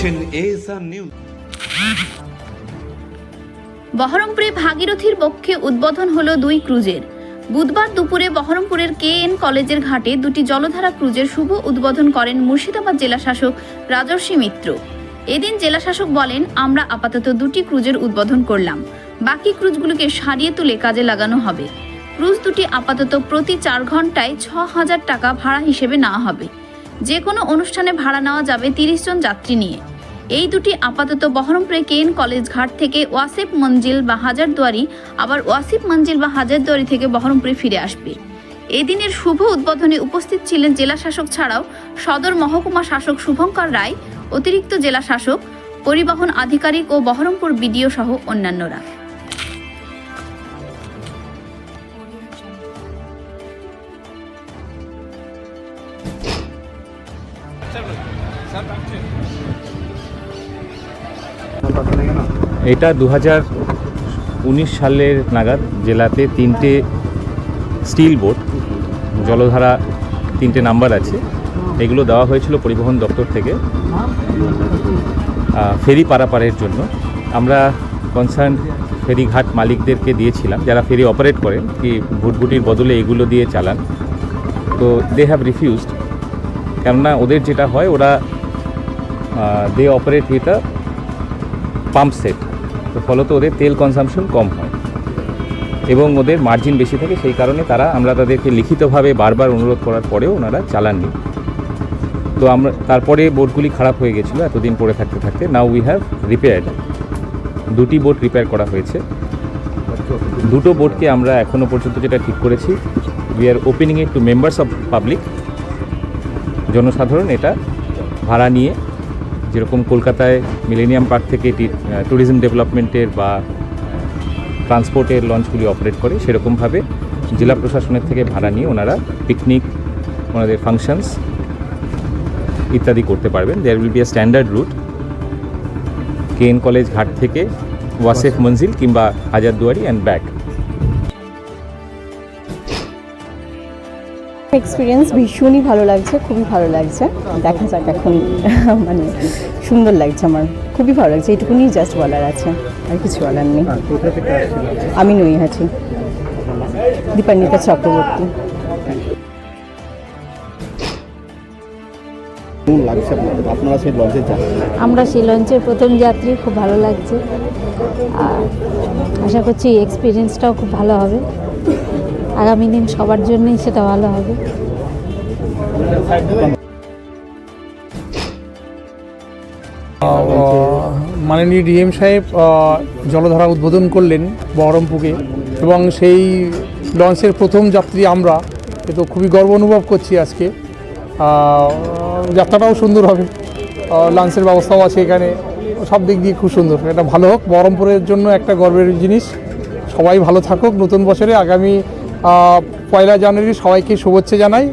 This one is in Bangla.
দেখছেন নিউজ। বহরমপুরে ভাগীরথীর পক্ষে উদ্বোধন হলো দুই ক্রুজের। বুধবার দুপুরে বহরমপুরের কে এন কলেজের ঘাটে দুটি জলধারা ক্রুজের শুভ উদ্বোধন করেন মুর্শিদাবাদ জেলা শাসক রাজর্ষি মিত্র। এদিন জেলা শাসক বলেন, আমরা আপাতত দুটি ক্রুজের উদ্বোধন করলাম। বাকি ক্রুজগুলোকে সারিয়ে তুলে কাজে লাগানো হবে। ক্রুজ দুটি আপাতত প্রতি চার ঘন্টায় ছ হাজার টাকা ভাড়া হিসেবে নেওয়া হবে। যে কোনো অনুষ্ঠানে ভাড়া নেওয়া যাবে তিরিশ জন যাত্রী নিয়ে। এই দুটি আপাতত বহরমপুরে কেন কলেজ ঘাট থেকে ওয়াসিফ মঞ্জিল বা হাজারদুয়ারি, আবার ওয়াসিফ মঞ্জিল বা হাজারদুয়ারি থেকে বহরমপুরে ফিরে আসবে। এই দিনের শুভ উদ্বোধনে উপস্থিত ছিলেন জেলা শাসক ছাড়াও সদর মহকুমা শাসক শুভঙ্কর রায়, অতিরিক্ত জেলা শাসক, পরিবহন আধিকারিক ও বহরমপুর বিডিও সহ অন্যান্যরা। এটা দু হাজার উনিশ সালের নাগাদ জেলাতে তিনটে স্টিল বোট, জলধারা তিনটে নাম্বার আছে। এগুলো দেওয়া হয়েছিল পরিবহন দপ্তর থেকে ফেরি পারাপারের জন্য। আমরা কনসার্ন ফেরিঘাট মালিকদেরকে দিয়েছিলাম, যারা ফেরি অপারেট করেন, কি ভুটভুটির বদলে এগুলো দিয়ে চালান। তো দে হ্যাভ রিফিউজড কেননা ওদের যেটা হয়, ওরা they operate with a pump set তো ফলত ওদের তেল কনসামশন কম হয়। এবং ওদের মার্জিন বেশি থাকে, সেই কারণে তারা, আমরা তাদেরকে লিখিতভাবে বারবার অনুরোধ করার পরেও ওনারা চালাননি। তো আমরা, তারপরে বোটগুলি খারাপ হয়ে গেছিল, এতদিন পড়ে থাকতে থাকতে। নাও উই হ্যাভ রিপেয়ার্ড দুটি বোট রিপেয়ার করা হয়েছে। দুটো বোটকে আমরা এখনও পর্যন্ত যেটা ঠিক করেছি we are opening it to members of public জনসাধারণ এটা ভাড়া নিয়ে যেরকম কলকাতায় মিলেনিয়াম পার্ক থেকে ট্যুরিজম ডেভেলপমেন্টের বা ট্রান্সপোর্টের লঞ্চগুলি অপারেট করে সেরকমভাবে জেলা প্রশাসনের থেকে ভাড়া নিয়ে ওনারা পিকনিক ওনাদের ফাংশনস ইত্যাদি করতে পারবেন। There will be a standard route K N college ঘাট থেকে ওয়াসেফ মঞ্জিল কিংবা হাজারদুয়ারি অ্যান্ড ব্যাক এক্সপিরিয়েন্স ভীষণই ভালো লাগছে খুবই ভালো লাগছে। দেখা যাক এখন মানে সুন্দর লাগছে আমার খুবই ভালো লাগছে এইটুকুনি জাস্ট বলার আছে আর কিছু বলার নেই। আমি নই আছি দীপান্বিতা চক্রবর্তী। লাগছে আপনাদের? আপনারা সেই লঞ্চে যান। আমরা সেই লঞ্চের প্রথম যাত্রী খুব ভালো লাগছে। আর আশা করছি এক্সপিরিয়েন্সটাও খুব ভালো হবে। আগামী দিন সবার জন্যই সেটা ভালো হবে। মাননীয় ডিএম সাহেব জলধারা উদ্বোধন করলেন বহরমপুরে এবং সেই লঞ্চের প্রথম যাত্রী আমরা। এ তো খুবই গর্ব অনুভব করছি আজকে। যাত্রাটাও সুন্দর হবে। লাঞ্চের ব্যবস্থাও আছে এখানে। সব দিক দিয়ে খুব সুন্দর। এটা ভালো হোক। বহরমপুরের জন্য একটা গর্বের জিনিস। সবাই ভালো থাকুক। নতুন বছরে আগামী পয়লা জানুয়ারি সবাইকে শুভেচ্ছা জানাই।